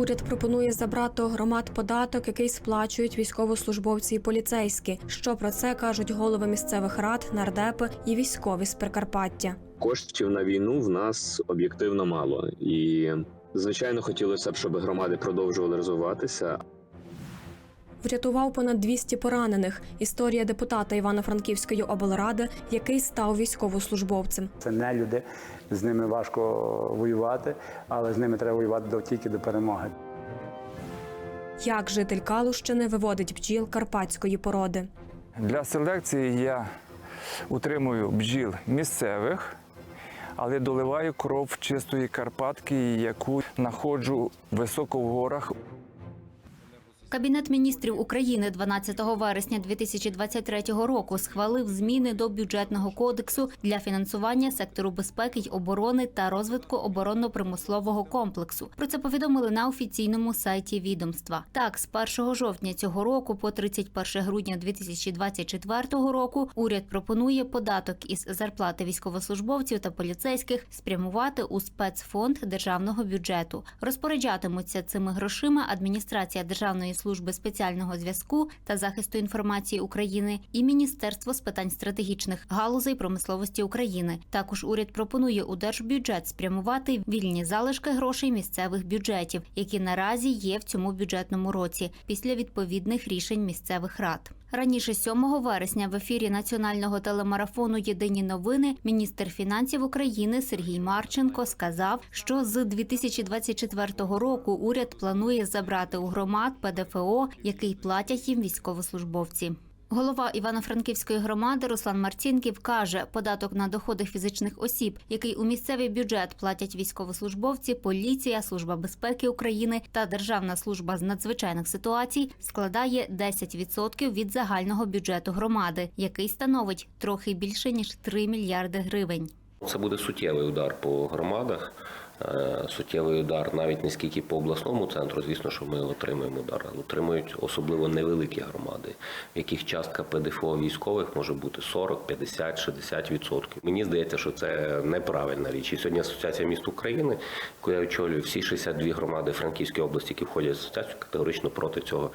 Уряд пропонує забрати громад податок, який сплачують військовослужбовці і поліцейські. Що про це кажуть голови місцевих рад, нардепи і військові з Прикарпаття. Коштів на війну в нас об'єктивно мало, і звичайно хотілося б, щоб громади продовжували розвиватися. Врятував понад 200 поранених. Історія депутата Івано-Франківської облради, який став військовослужбовцем. Це не люди, з ними важко воювати, але з ними треба воювати до тільки до перемоги. Як житель Калущини виводить бджіл карпатської породи. Для селекції я утримую бджіл місцевих, але доливаю кров чистої Карпатки, яку знаходжу високо в горах. Кабінет міністрів України 12 вересня 2023 року схвалив зміни до бюджетного кодексу для фінансування сектору безпеки й оборони та розвитку оборонно-примусового комплексу. Про це повідомили на офіційному сайті відомства. Так, з 1 жовтня цього року по 31 грудня 2024 року уряд пропонує податок із зарплати військовослужбовців та поліцейських спрямувати у спецфонд державного бюджету. Розпоряджатимуться цими грошима адміністрація державної служби спеціального зв'язку та захисту інформації України і Міністерство з питань стратегічних галузей промисловості України. Також уряд пропонує у держбюджет спрямувати вільні залишки грошей місцевих бюджетів, які наразі є в цьому бюджетному році після відповідних рішень місцевих рад. Раніше 7 вересня в ефірі національного телемарафону Єдині новини міністр фінансів України Сергій Марченко сказав, що з 2024 року уряд планує забрати у громад ПДФО, який платять їм військовослужбовці. Голова Івано-Франківської громади Руслан Марцінків каже, податок на доходи фізичних осіб, який у місцевий бюджет платять військовослужбовці, поліція, служба безпеки України та Державна служба з надзвичайних ситуацій, складає 10% від загального бюджету громади, який становить трохи більше ніж 3 мільярди гривень. Це буде суттєвий удар по громадах, суттєвий удар навіть не скільки по обласному центру. Звісно, що ми отримуємо удар, але отримують особливо невеликі громади, в яких частка ПДФО військових може бути 40, 50, 60 відсотків. Мені здається, що це неправильна річ. І сьогодні Асоціація міст України, яку я очолюю, всі 62 громади Франківської області, які входять в асоціацію, категорично проти цього.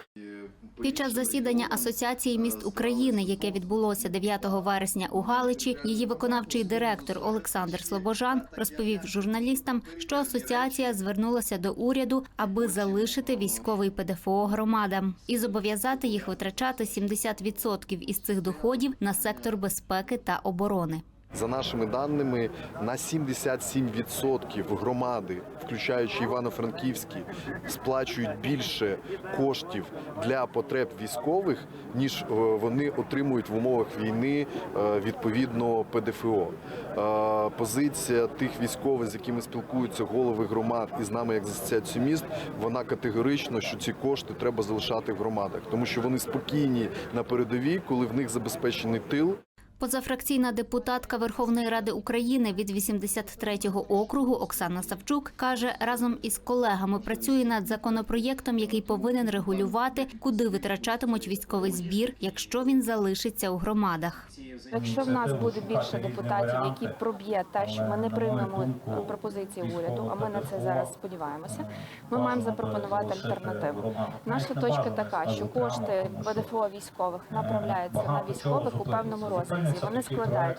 Під час засідання Асоціації міст України, яке відбулося 9 вересня у Галичі, її виконавчий директор Олександр Слобожан розповів журналістам, що асоціація звернулася до уряду, аби залишити військовий ПДФО громадам і зобов'язати їх витрачати 70% із цих доходів на сектор безпеки та оборони. За нашими даними, на 77% громади, включаючи Івано-Франківський, сплачують більше коштів для потреб військових, ніж е, вони отримують в умовах війни е, відповідно ПДФО. Е, Позиція тих військових, з якими спілкуються голови громад і з нами, як з асоціацією міст, вона категорично, що ці кошти треба залишати в громадах, тому що вони спокійні на передовій, коли в них забезпечений тил. Позафракційна депутатка Верховної Ради України від 83-го округу Оксана Савчук каже, разом із колегами працює над законопроєктом, який повинен регулювати, куди витрачатимуть військовий збір, якщо він залишиться у громадах. Якщо в нас буде більше депутатів, які проб'є те, що ми не приймемо пропозиції уряду, а ми на це зараз сподіваємося, ми маємо запропонувати альтернативу. Наша точка така, що кошти ПДФО військових направляються на військових у певному розмірі. Вони складають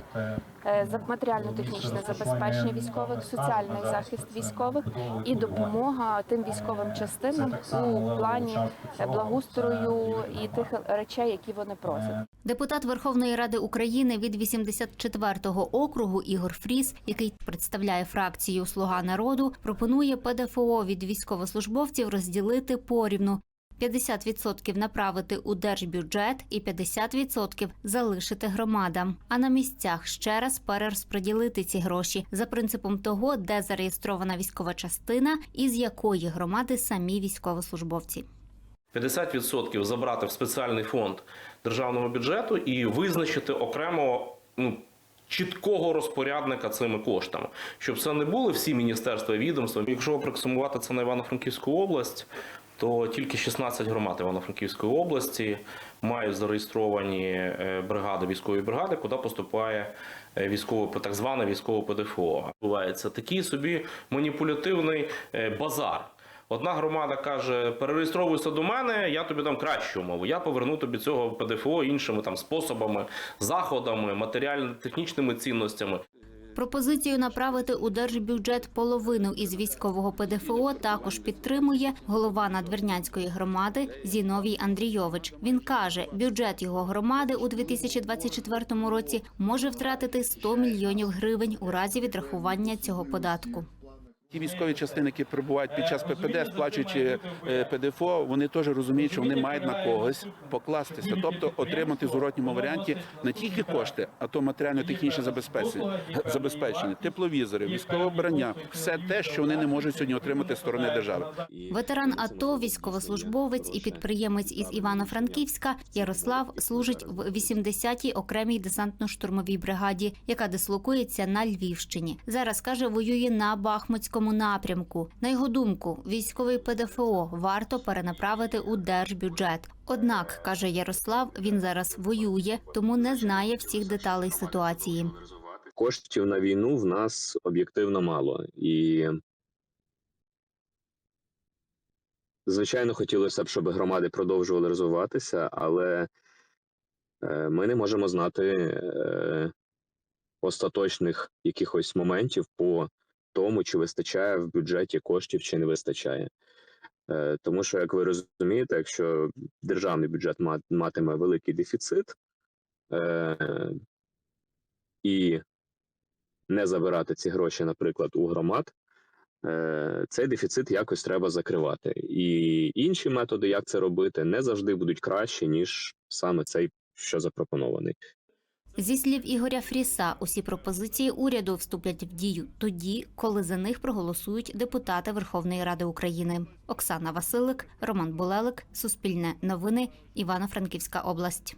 е, за матеріально-технічне забезпечення військових, соціальний захист військових і допомога тим військовим частинам у плані е, благоустрою і тих речей, які вони просять. Депутат Верховної Ради України від 84-го округу Ігор Фріс, який представляє фракцію Слуга народу, пропонує ПДФО від військовослужбовців розділити порівну. 50% направити у держбюджет і 50% залишити громадам. А на місцях ще раз перерозподілити ці гроші за принципом того, де зареєстрована військова частина і з якої громади самі військовослужбовці. 50% забрати в спеціальний фонд державного бюджету і визначити окремо ну, чіткого розпорядника цими коштами, щоб це не були всі міністерства і відомства. Якщо присумувати це на Івано-Франківську область, то тільки 16 громад Івано-Франківської області мають зареєстровані е, бригади, військові бригади, куди поступає е, військове, так зване військове ПДФО. Бувається такий собі маніпулятивний е, базар. Одна громада каже: перереєстровуйся до мене, я тобі дам кращу умову. Я поверну тобі цього ПДФО іншими там способами, заходами, матеріально-технічними цінностями. Пропозицію направити у держбюджет половину із військового ПДФО також підтримує голова Надвірнянської громади Зіновій Андрійович. Він каже, бюджет його громади у 2024 році може втратити 100 мільйонів гривень у разі відрахування цього податку. Ті військові частини, які перебувають під час ППД, сплачуючи е, ПДФО, вони теж розуміють, що вони мають на когось покластися, тобто отримати в зворотньому варіанті не тільки кошти, а то матеріально-технічне забезпечення, забезпечення, тепловізори, військове обрання, все те, що вони не можуть сьогодні отримати з сторони держави. Ветеран АТО, військовослужбовець і підприємець із Івано-Франківська Ярослав служить в 80-й окремій десантно-штурмовій бригаді, яка дислокується на Львівщині. Зараз каже, воює на Бахмутському напрямку. На його думку, військовий ПДФО варто перенаправити у держбюджет. Однак, каже Ярослав, він зараз воює, тому не знає всіх деталей ситуації. Коштів на війну в нас об'єктивно мало. І, звичайно, хотілося б, щоб громади продовжували розвиватися, але е, ми не можемо знати е, остаточних якихось моментів по тому, чи вистачає в бюджеті коштів, чи не вистачає. Е, Тому що, як ви розумієте, якщо державний бюджет матиме великий дефіцит е, і не забирати ці гроші, наприклад, у громад, е, цей дефіцит якось треба закривати. І інші методи, як це робити, не завжди будуть кращі, ніж саме цей, що запропонований. Зі слів Ігоря Фріса, усі пропозиції уряду вступлять в дію тоді, коли за них проголосують депутати Верховної Ради України. Оксана Василик, Роман Булелик, Суспільне новини, Івано-Франківська область.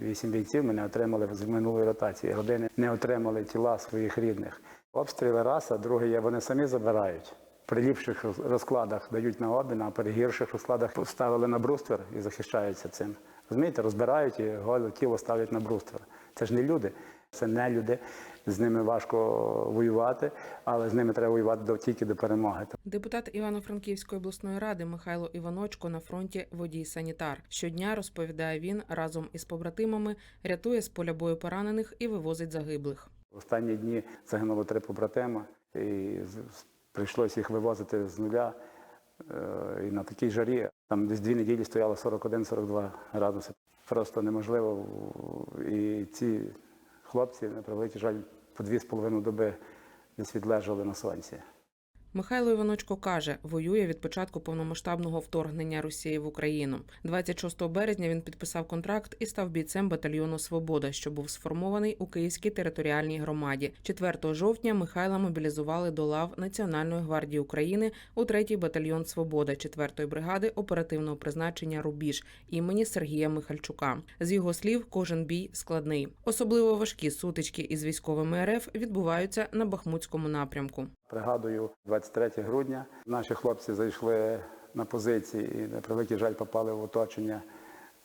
Вісім бійців ми не отримали з минулої ротації. Родини не отримали тіла своїх рідних. Обстріли раз, а друге вони самі забирають. При ліпших розкладах дають на обмін, а при гірших розкладах ставили на бруствер і захищаються цим. Розумієте, розбирають і голе тіло ставлять на бруствер. Це ж не люди, це не люди. З ними важко воювати, але з ними треба воювати до, тільки до перемоги. Депутат Івано-Франківської обласної ради Михайло Іваночко на фронті водій-санітар. Щодня розповідає він разом із побратимами, рятує з поля бою поранених і вивозить загиблих. Останні дні загинуло три побратима, і прийшлося їх вивозити з нуля. Е, І на такій жарі там десь дві неділі стояло 41-42 градуси. Просто неможливо. І ці хлопці, на превеликий жаль, по дві з половиною доби десь відлежали на сонці. Михайло Іваночко каже, воює від початку повномасштабного вторгнення Росії в Україну. 26 березня він підписав контракт і став бійцем батальйону Свобода, що був сформований у Київській територіальній громаді. 4 жовтня Михайла мобілізували до лав Національної гвардії України у 3-й батальйон Свобода 4-ї бригади оперативного призначення Рубіж імені Сергія Михальчука. З його слів, кожен бій складний. Особливо важкі сутички із військовими РФ відбуваються на Бахмутському напрямку. Пригадую, 23 грудня наші хлопці зайшли на позиції і, на превеликий жаль, попали в оточення.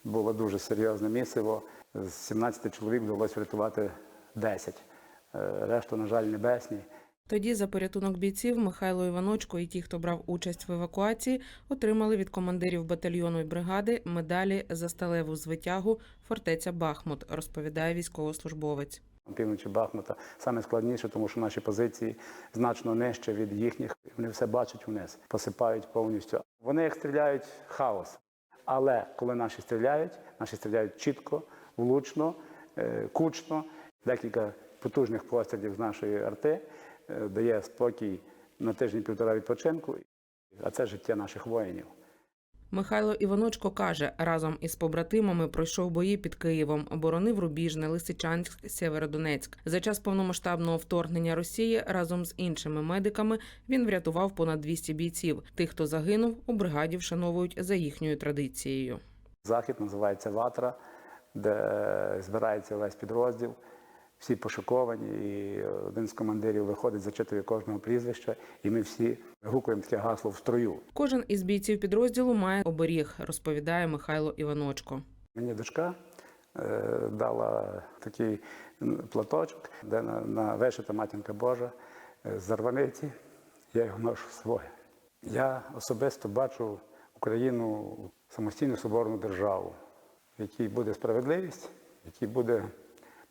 Було дуже серйозне місиво. З 17 чоловік вдалося врятувати 10. Е, Решту, на жаль, небесні. Тоді за порятунок бійців Михайло Іваночко і ті, хто брав участь в евакуації, отримали від командирів батальйону і бригади медалі за сталеву звитягу фортеця Бахмут, розповідає військовослужбовець. Півночі Бахмута саме складніше, тому що наші позиції значно нижче від їхніх. Вони все бачать вниз, посипають повністю. Вони як стріляють хаос. Але коли наші стріляють, наші стріляють чітко, влучно, е, кучно. Декілька потужних пострілів з нашої арти е, дає спокій на тиждень-півтора відпочинку. А це життя наших воїнів. Михайло Іваночко каже, разом із побратимами пройшов бої під Києвом, оборонив Рубіжне, Лисичанськ, Сєвєродонецьк. За час повномасштабного вторгнення Росії разом з іншими медиками він врятував понад 200 бійців. Тих, хто загинув, у бригаді вшановують за їхньою традицією. Захід називається Ватра, де збирається весь підрозділ. Всі пошоковані, і один з командирів виходить, зачитує кожного прізвища, і ми всі гукуємо таке гасло в строю. Кожен із бійців підрозділу має оберіг, розповідає Михайло Іваночко. Мені дочка е, дала такий платочок, де на, на вишита матінка Божа е, з зарваниці. Я його ношу своє. Я особисто бачу Україну самостійну соборну державу, в якій буде справедливість, в якій буде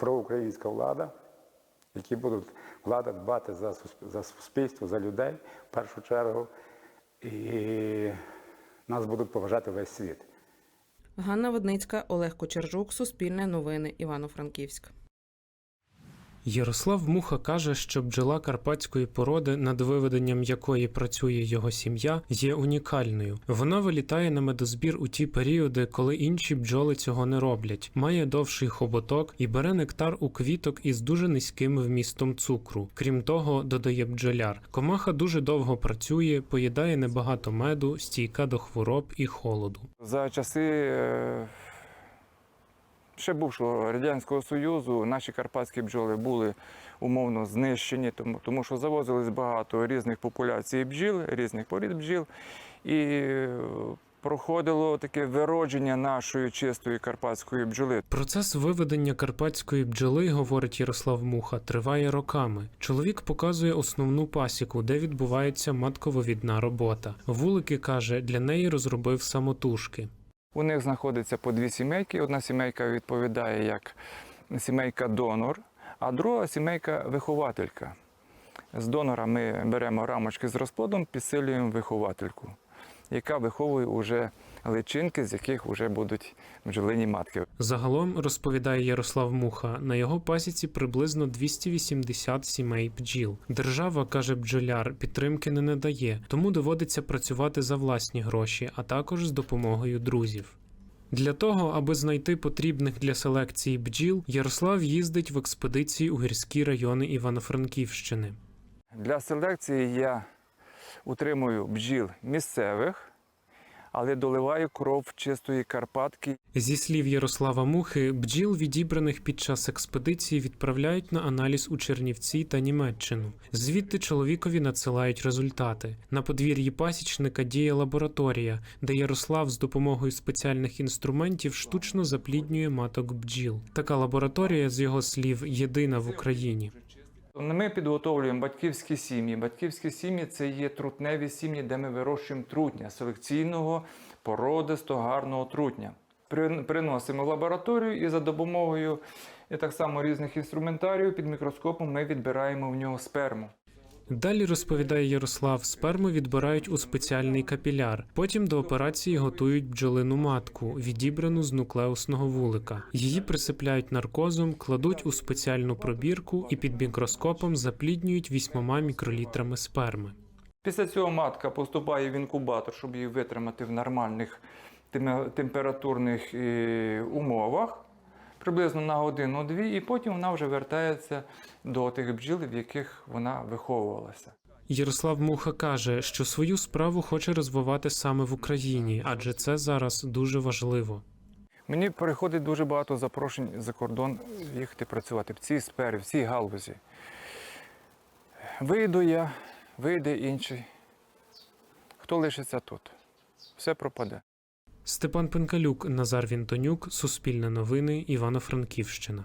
проукраїнська влада, які будуть влада дбати за, за суспільство, за людей в першу чергу, і нас будуть поважати весь світ. Ганна Водницька, Олег Кочержук, Суспільне новини, Івано-Франківськ. Ярослав Муха каже, що бджола карпатської породи, над виведенням якої працює його сім'я, є унікальною. Вона вилітає на медозбір у ті періоди, коли інші бджоли цього не роблять, має довший хоботок і бере нектар у квіток із дуже низьким вмістом цукру. Крім того, додає бджоляр. Комаха дуже довго працює, поїдає небагато меду, стійка до хвороб і холоду. За часи е, ще бувшого Радянського Союзу наші карпатські бджоли були умовно знищені, тому, тому що завозились багато різних популяцій бджіл, різних порід бджіл. І е, проходило таке виродження нашої чистої карпатської бджоли. Процес виведення карпатської бджоли, говорить Ярослав Муха, триває роками. Чоловік показує основну пасіку, де відбувається маткововідна робота. Вулики каже, для неї розробив самотужки. У них знаходиться по дві сімейки. Одна сімейка відповідає як сімейка донор, а друга сімейка вихователька. З донора ми беремо рамочки з розплодом, підсилюємо виховательку, яка виховує уже личинки, з яких вже будуть бджолині матки. Загалом, розповідає Ярослав Муха, на його пасіці приблизно 280 сімей бджіл. Держава, каже бджоляр, підтримки не надає, тому доводиться працювати за власні гроші, а також з допомогою друзів. Для того, аби знайти потрібних для селекції бджіл, Ярослав їздить в експедиції у гірські райони Івано-Франківщини. Для селекції я утримую бджіл місцевих, але доливаю кров чистої Карпатки. Зі слів Ярослава Мухи, бджіл, відібраних під час експедиції, відправляють на аналіз у Чернівці та Німеччину. Звідти чоловікові надсилають результати. На подвір'ї пасічника діє лабораторія, де Ярослав з допомогою спеціальних інструментів штучно запліднює маток бджіл. Така лабораторія, з його слів, єдина в Україні. Ми підготовлюємо батьківські сім'ї. Батьківські сім'ї це є трутневі сім'ї, де ми вирощуємо трутня селекційного, породистого, гарного трутня. При- Приносимо в лабораторію і за допомогою і так само різних інструментарів під мікроскопом ми відбираємо в нього сперму. Далі розповідає Ярослав, сперму відбирають у спеціальний капіляр. Потім до операції готують бджолину матку, відібрану з нуклеусного вулика. Її присипляють наркозом, кладуть у спеціальну пробірку і під мікроскопом запліднюють вісьмома мікролітрами сперми. Після цього матка поступає в інкубатор, щоб її витримати в нормальних тем- температурних е, умовах, приблизно на годину-дві, і потім вона вже вертається до тих бджіл, в яких вона виховувалася. Ярослав Муха каже, що свою справу хоче розвивати саме в Україні, адже це зараз дуже важливо. Мені приходить дуже багато запрошень за кордон їхати працювати в цій сфері, в цій галузі. Вийду я, вийде інший. Хто лишиться тут? Все пропаде. Степан Пенкалюк, Назар Вінтонюк, Суспільне новини, Івано-Франківщина.